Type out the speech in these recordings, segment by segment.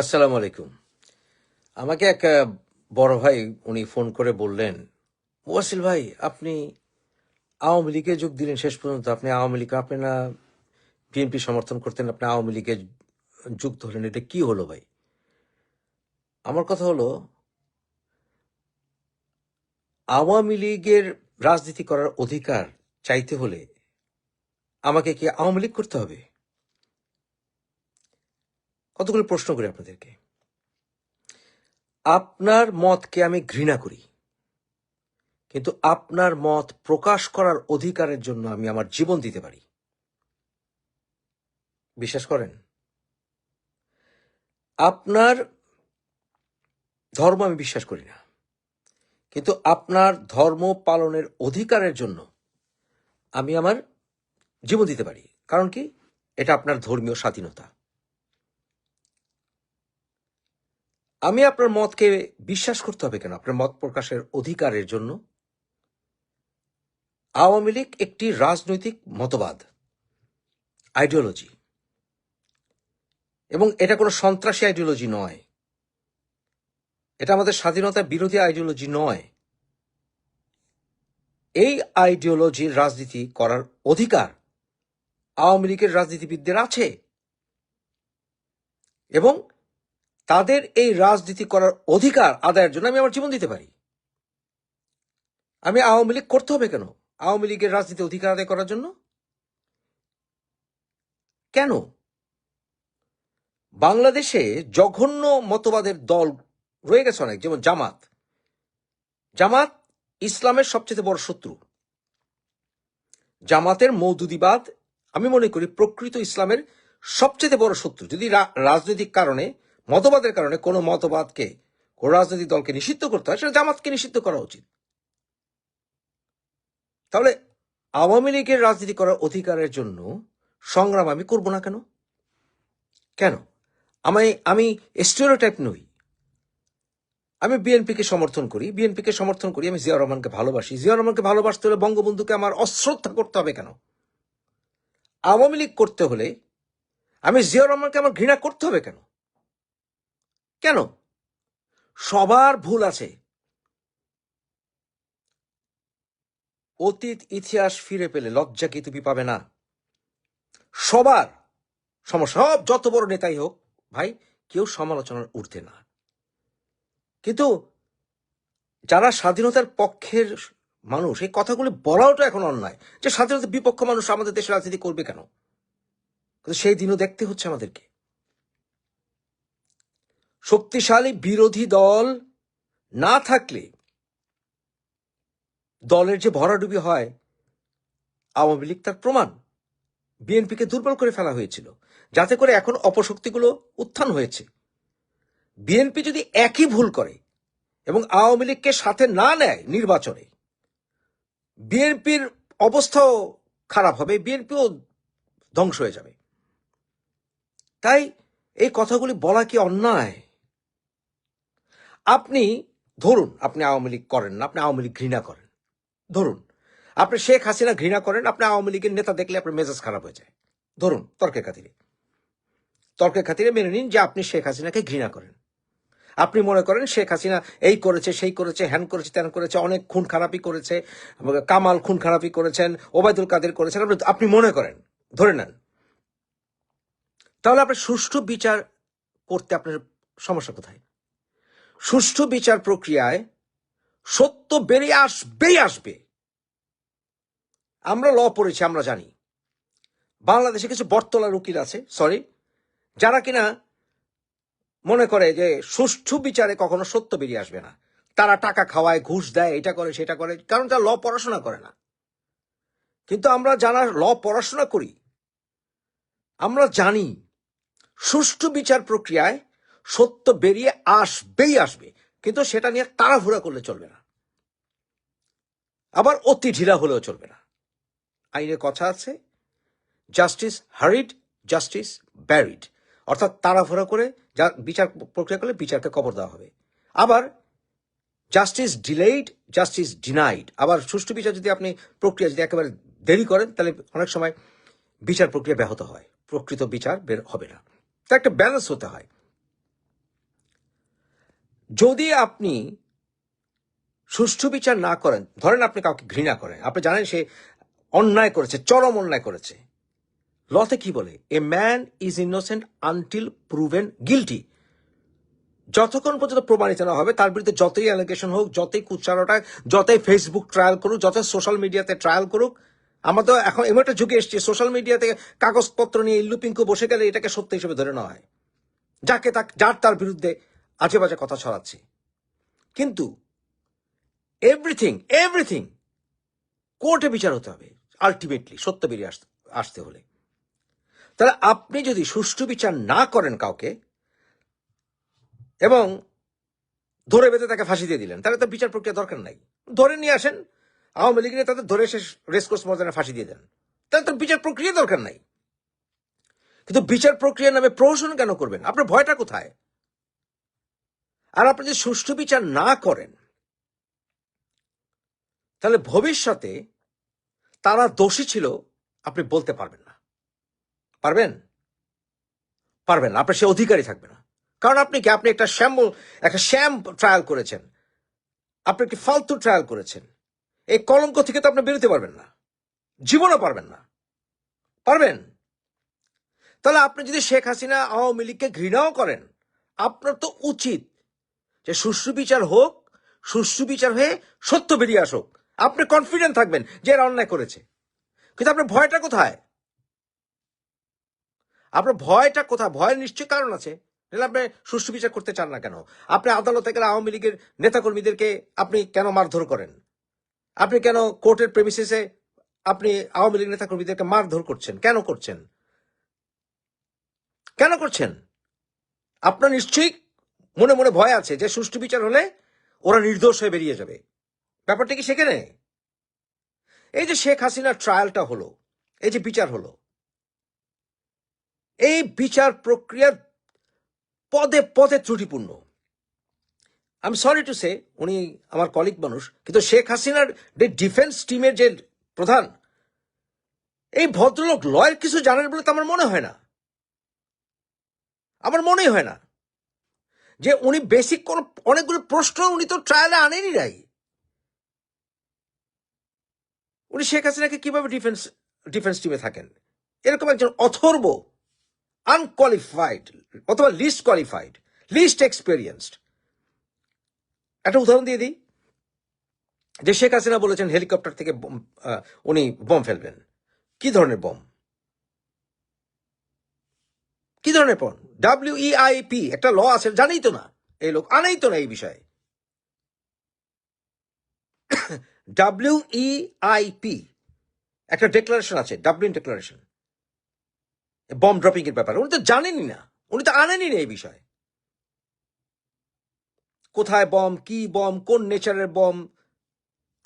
আসসালামু আলাইকুম। আমাকে এক বড় ভাই উনি ফোন করে বললেন, ওয়াসিল ভাই, আপনি আওয়ামী লীগে যোগ দিলেন শেষ পর্যন্ত। আপনি আওয়ামী লীগ, আপনি না বিএনপি সমর্থন করতেন, আপনি আওয়ামী লীগে যুক্ত হলেন। এটা কি হলো ভাই? আমার কথা হলো, আওয়ামী লীগের রাজনীতি করার অধিকার চাইতে হলে আমাকে কি আওয়ামী লীগ করতে হবে? কতগুলো প্রশ্ন করি আপনাদেরকে। আপনার মতকে আমি ঘৃণা করি, কিন্তু আপনার মত প্রকাশ করার অধিকারের জন্য আমি আমার জীবন দিতে পারি। বিশ্বাস করেন? আপনার ধর্ম আমি বিশ্বাস করি না, কিন্তু আপনার ধর্ম পালনের অধিকারের জন্য আমি আমার জীবন দিতে পারি। কারণ কি? এটা আপনার ধর্মীয় স্বাধীনতা। আমি আপনার মতকে বিশ্বাস করতে হবে কেন? আপনার মত প্রকাশের অধিকারের জন্য। আওয়ামী লীগ একটি রাজনৈতিক মতবাদ আইডিওলজি এবং এটা কোনো সন্ত্রাসী আইডিওলজি নয়। এটা আমাদের স্বাধীনতা বিরোধী আইডিওলজি নয়। এই আইডিওলজির রাজনীতি করার অধিকার আওয়ামী লীগের রাজনীতিবিদদের আছে। এবং তাদের এই রাজনীতি করার অধিকার আদায়ের জন্য আমি আমার জীবন দিতে পারি। আমি আওয়ামী লীগ করতে হবে কেন? আওয়ামী লীগের রাজনীতি অধিকার আদায় করার জন্য? কেন? বাংলাদেশে জঘন্য মতবাদের দল রয়ে গেছে অনেক, যেমন জামাত। জামাত ইসলামের সবচেয়ে বড় শত্রু। জামাতের মৌদুদিবাদ, আমি মনে করি, প্রকৃত ইসলামের সবচেয়ে বড় শত্রু। যদি রাজনৈতিক কারণে মতবাদের কারণে কোনো মতবাদকে, কোনো রাজনৈতিক দলকে নিষিদ্ধ করতে হয়, সেটা জামাতকে নিষিদ্ধ করা উচিত। তাহলে আওয়ামী লীগের রাজনীতি করার অধিকারের জন্য সংগ্রাম আমি করব না কেন? কেন? আমি আমি স্টেরিওটাইপ নই। আমি বিএনপিকে সমর্থন করি বিএনপিকে সমর্থন করি, আমি জিয়া রহমানকে ভালোবাসি। জিয়া রহমানকে ভালোবাসতে হলে বঙ্গবন্ধুকে আমার অশ্রদ্ধা করতে হবে কেন? আওয়ামী লীগ করতে হলে আমি জিয়া রহমানকে আমার ঘৃণা করতে হবে কেন? কেন? সবার ভুল আছে। অতীত, ইতিহাস ফিরে পেলে লজ্জা কি তুমি পাবে না? সবার সমস্যা সব যত বড় নেতাই হোক, ভাই, কেউ সমালোচনার ঊর্ধ্বে না। কিন্তু যারা স্বাধীনতার পক্ষের মানুষ, এই কথাগুলি বলাও তো এখন অন্যায়। যে স্বাধীনতার বিপক্ষ মানুষ আমাদের দেশে রাজনীতি করবে কেন? কিন্তু সেই দিনও দেখতে হচ্ছে আমাদেরকে। শক্তিশালী বিরোধী দল না থাকলে দলের যে ভরাডুবি হয়, আওয়ামী লীগ তার প্রমাণ। বিএনপিকে দুর্বল করে ফেলা হয়েছিল, যাতে করে এখন অপশক্তিগুলো উত্থান হয়েছে। বিএনপি যদি একই ভুল করে এবং আওয়ামী লীগকে সাথে না নেয় নির্বাচনে, বিএনপির অবস্থাও খারাপ হবে, বিএনপিও ধ্বংস হয়ে যাবে। তাই এই কথাগুলি বলা কি অন্যায়? আপনি, ধরুন, আপনি আওয়ামী লীগ করেন না, আপনি আওয়ামী লীগ ঘৃণা করেন। ধরুন, আপনি শেখ হাসিনা ঘৃণা করেন, আপনি আওয়ামী লীগের নেতা দেখলে আপনার মেজাজ খারাপ হয়ে যায়। ধরুন, তর্কের খাতিরে। তর্কের খাতিরে মেনে নিন যে আপনি শেখ হাসিনাকে ঘৃণা করেন। আপনি মনে করেন শেখ হাসিনা এই করেছে, সেই করেছে, হ্যান করেছে, ত্যান করেছে, অনেক খুন খারাপি করেছে, কামাল খুন খারাপি করেছেন, ওবায়দুল কাদের করেছেন, আপনি- আপনি মনে করেন, ধরে নেন। তাহলে আপনার সুষ্ঠু বিচার করতে আপনার সমস্যা কোথায়? সুষ্ঠু বিচার প্রক্রিয়ায় সত্য বেরিয়ে আসবেই আসবে। আমরা ল পড়েছি, আমরা জানি। বাংলাদেশে কিছু বটতলার উকিল আছে সরি যারা কিনা মনে করে যে সুষ্ঠু বিচারে কখনো সত্য বেরিয়ে আসবে না। তারা টাকা খাওয়ায়, ঘুষ দেয়, এটা করে, সেটা করে, কারণ তারা ল পড়াশোনা করে না। কিন্তু আমরা যারা ল পড়াশোনা করি, আমরা জানি সুষ্ঠু বিচার প্রক্রিয়ায় সত্য বেরিয়ে আসবেই আসবে, কিন্তু সেটা নিয়ে তাড়াহুড়া করলে চলবে না। আবার অতি ঢিলা হলেও চলবে না। আইনে কথা আছে জাস্টিস হারিড জাস্টিস ব্যারিড অর্থাৎ তাড়াহুড়া করে যা বিচার প্রক্রিয়া করলে বিচারকে কবর দেওয়া হবে। আবার জাস্টিস ডিলেইড জাস্টিস ডিনাইড আবার সুষ্ঠু বিচার যদি আপনি প্রক্রিয়া যদি একেবারে দেরি করেন, তাহলে অনেক সময় বিচার প্রক্রিয়া ব্যাহত হয়, প্রকৃত বিচার বের হবে না। তো একটা ব্যালেন্স হতে হয়। যদি আপনি সুষ্ঠু বিচার না করেন, ধরেন আপনি কাউকে ঘৃণা করেন, আপনি জানেন সে অন্যায় করেছে, চরম অন্যায় করেছে, লতে কি বলে? A man is innocent until proven guilty যতক্ষণ পর্যন্ত প্রমাণিত না হবে, তার বিরুদ্ধে যতই অ্যালিগেশন হোক, যতই কুচ্চারোটা যতই ফেসবুক ট্রায়াল করুক, যতই সোশ্যাল মিডিয়াতে ট্রায়াল করুক আমরা তো এখন এমন একটা যুগে এসছি সোশ্যাল মিডিয়াতে কাগজপত্র নিয়ে ইল্লু পিঙ্কু বসে গেলে এটাকে সত্য হিসেবে ধরে নেওয়া হয়। যাকে তা যার তার বিরুদ্ধে আজে বাজে কথা ছড়াচ্ছে। কিন্তু এভরিথিং এভরিথিং কোর্টে বিচার হতে হবে আলটিমেটলি সত্য বেরিয়ে আসতে হলে। তাহলে আপনি যদি সুষ্ঠু বিচার না করেন কাউকে, এবং ধরে বেঁধে তাকে ফাঁসি দিয়ে দিলেন, তাহলে তো বিচার প্রক্রিয়া দরকার নাই। ধরে নিয়ে আসেন, আওয়ামী লীগ তাদের ধরে এসে রেসকোর্স ময়দানে ফাঁসি দিয়ে দেন। তাহলে তো বিচার প্রক্রিয়া দরকার নাই। কিন্তু বিচার প্রক্রিয়ার নামে প্রহসন কেন করবেন? আপনার ভয়টা কোথায়? আর আপনি যদি সুষ্ঠু বিচার না করেন, তাহলে ভবিষ্যতে তারা দোষী ছিল, আপনি বলতে পারবেন না। পারবেন? পারবেন না, আপনার সে অধিকারী থাকবে না। কারণ আপনি কি, আপনি একটা শ্যাম্বল একটা শ্যাম ট্রায়াল করেছেন। আপনি একটি ফালতু ট্রায়াল করেছেন? এই কলঙ্ক থেকে তো আপনি বেরোতে পারবেন না। জীবনও পারবেন না। পারবেন? তাহলে আপনি যদি শেখ হাসিনা আওয়ামী লীগকে ঘৃণাও করেন, আপনার তো উচিত যে সুষ্ঠু বিচার হোক, সুষ্ঠু বিচার হয়ে সত্য বেরিয়ে আসুক। আপনি কনফিডেন্ট থাকবেন যে এরা অন্যায় করেছে। কিন্তু আপনার ভয়টা কোথায়? আপনার ভয়টা কোথায়? ভয়ের নিশ্চয় কারণ আছে। আপনি সুষ্ঠু বিচার করতে চান না কেন? আপনি আদালতে গেলে আওয়ামী লীগের নেতাকর্মীদেরকে আপনি কেন মারধর করেন? আপনি কেন কোর্টের প্রেমিসিসে আপনি আওয়ামী লীগ নেতাকর্মীদেরকে মারধর করছেন? কেন করছেন? কেন করছেন? আপনার নিশ্চয়ই মনে মনে ভয় আছে যে সুষ্ঠু বিচার হলে ওরা নির্দোষ হয়ে বেরিয়ে যাবে। ব্যাপারটা কি সেখানে? এই যে শেখ হাসিনার ট্রায়ালটা হলো, এই যে বিচার হলো, এই বিচার প্রক্রিয়া পদে পদে ত্রুটিপূর্ণ। আমি সরি টু সে উনি আমার কলিগ মানুষ, কিন্তু শেখ হাসিনার যে ডিফেন্স টিমের যে প্রধান, এই ভদ্রলোক লয়ের কিছু জানেন বলে তো আমার মনে হয় না। আমার মনেই হয় না। যে উনি বেসিক কোন, অনেকগুলো প্রশ্ন উনি তো ট্রায়ালে আনেনি নাই। উনি শেখ হাসিনাকে কীভাবে ডিফেন্স ডিফেন্স টিমে থাকেন? এরকম একজন অথর্ব আনকোয়ালিফাইড অথবা লিস্ট কোয়ালিফাইড লিস্ট এক্সপিরিয়েন্সড একটা উদাহরণ দিয়ে দিই। যে শেখ হাসিনা বলেছেন হেলিকপ্টার থেকে উনি বম ফেলবেন। কি ধরনের বম? কি ধরনের বম? ডাব্লিউ পি একটা ল আছে, জানেই তো না। এই লোক আনেই তো না এই বিষয়ে। ডাব্লিউইআইপি একটা ডেক্লারেশন আছে ডাবলিন ডেক্লারেশন বম ড্রপিং এর ব্যাপারে। উনি তো জানেনই না। উনি তো আনেনই না এই বিষয়ে। কোথায় বম কি বম কোন নেচারের বম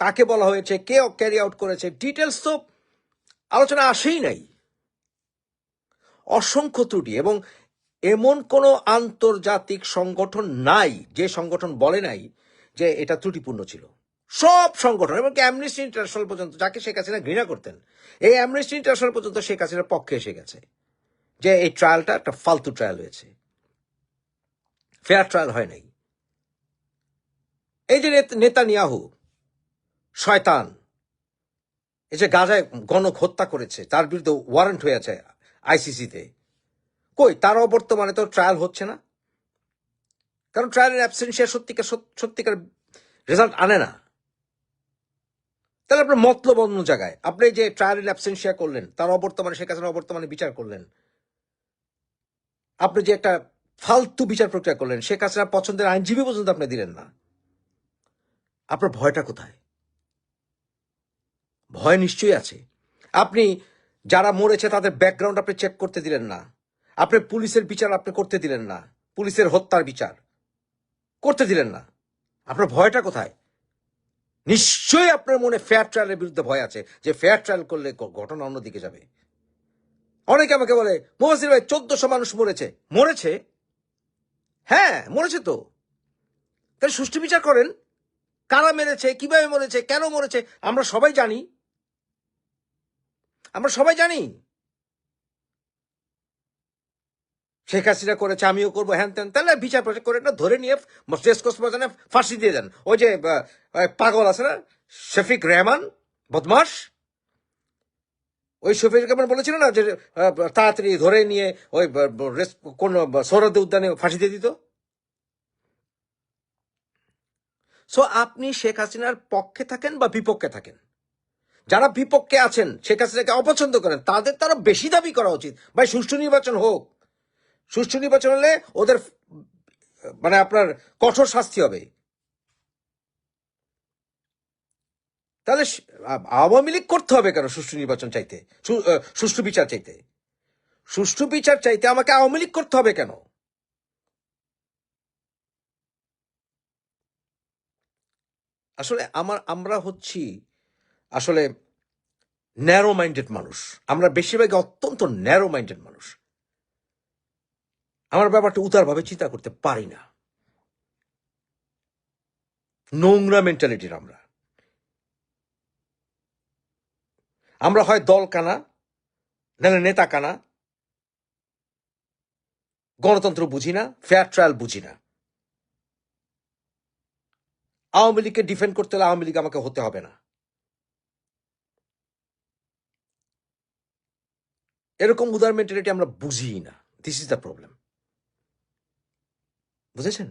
কাকে বলা হয়েছে, কে ক্যারি আউট করেছে ডিটেলস তো আলোচনা আসেই নাই। অসংখ্য ত্রুটি এবং এমন কোনো আন্তর্জাতিক সংগঠন নাই, যে সংগঠন বলে নাই যে এটা ত্রুটিপূর্ণ ছিল। সব সংগঠন, এমনকি অ্যামনেস্টি ইন্টারন্যাশনাল পর্যন্ত, যাকে শেখ হাসিনা ঘৃণা করতেন, এই অ্যামনেস্টি ইন্টারন্যাশনাল পর্যন্ত শেখ হাসিনার পক্ষে এসে গেছে। যে এই ট্রায়ালটা একটা ফালতু ট্রায়াল হয়েছে। ফেয়ার ট্রায়াল হয় নাই। এই যে নেত- নেতানিয়াহু, শয়তান, এই যে গাজায় গণক হত্যা করেছে, তার বিরুদ্ধে ওয়ারেন্ট হয়ে আছে আইসিসিতে কই তার অবর্তমানে তো ট্রায়াল হচ্ছে না। কারণ ট্রায়ালের অ্যাবসেন্সিয়া সত্যিকার সত্যিকার রেজাল্ট আনে না। তাহলে আপনার মতলব অন্য জায়গায়। আপনি যে ট্রায়ালের অ্যাবসেন্সিয়া করলেন, তার অবর্তমানে শেখ হাসিনা অবর্তমানে বিচার করলেন। আপনি যে একটা ফালতু বিচার প্রক্রিয়া করলেন, শেখ হাসিনার পছন্দের আইনজীবী পর্যন্ত আপনি দিলেন না। আপনার ভয়টা কোথায়? ভয় নিশ্চয়ই আছে। আপনি যারা মরেছে, তাদের ব্যাকগ্রাউন্ড আপনি চেক করতে দিলেন না। আপনি পুলিশের বিচার আপনি করতে দিলেন না। পুলিশের হত্যার বিচার। করতে দিলেন না। আপনার ভয়টা কোথায়? নিশ্চয়ই আপনার মনে ফেয়ার ট্রায়ালের বিরুদ্ধে ভয় আছে যে ফেয়ার ট্রায়াল করলে ঘটনা অন্যদিকে যাবে। অনেকে আমাকে বলে মোহাসির ভাই, চোদ্দশো মানুষ মরেছে। মরেছে? হ্যাঁ মরেছে তো। তাহলে সুষ্ঠু বিচার করেন। কারা মেরেছে, কীভাবে মরেছে, কেন মরেছে, আমরা সবাই জানি। আমরা সবাই জানি। শেখ হাসিনা করেছে, আমিও করব, হ্যান ত্যান। তাহলে বিচার প্রচার করে না, ধরে নিয়ে শেষ কোর্স ফাঁসি দিয়ে দেন। ওই যে পাগল আছে না, শফিক রেহমান বদমাস ওই শফিক রহমান বলেছিল না যে তাড়াতাড়ি ধরে নিয়ে ওই কোন সৌরদ উদ্যানে ফাঁসি দিয়ে দিত। সো আপনি শেখ হাসিনার পক্ষে থাকেন বা বিপক্ষে থাকেন? যারা বিপক্ষে আছেন, শেখ হাসিনাকে অপছন্দ করেন, তাদের তারা বেশি দাবি করা উচিত। ভাই, সুষ্ঠু নির্বাচন হোক। সুষ্ঠু নির্বাচন হলে ওদের মানে আপনার কঠোর শাস্তি হবে। তাহলে আওয়ামী লীগ করতে হবে কেন সুষ্ঠু নির্বাচন চাইতে? সুষ্ঠু বিচার চাইতে? সুষ্ঠু বিচার চাইতে আমাকে আওয়ামী লীগ করতে হবে কেন? আসলে আমার, আমরা হচ্ছি আসলে ন্যারো মাইন্ডেড মানুষ। আমরা বেশিরভাগই অত্যন্ত ন্যারো মাইন্ডেড মানুষ। আমার ব্যাপারটা উদারভাবে চিন্তা করতে পারি না। নোংরা মেন্টালিটির আমরা। আমরা হয় দল কানা নাহলে নেতা কানা গণতন্ত্র বুঝি না ফেয়ার ট্রায়াল বুঝি না। আওয়ামী লীগকে ডিফেন্ড করতে হলে আওয়ামী লীগ আমাকে হতে হবে না। এরকম উদার মেন্টালিটি আমরা বুঝি না। This is the problem বুঝেছেন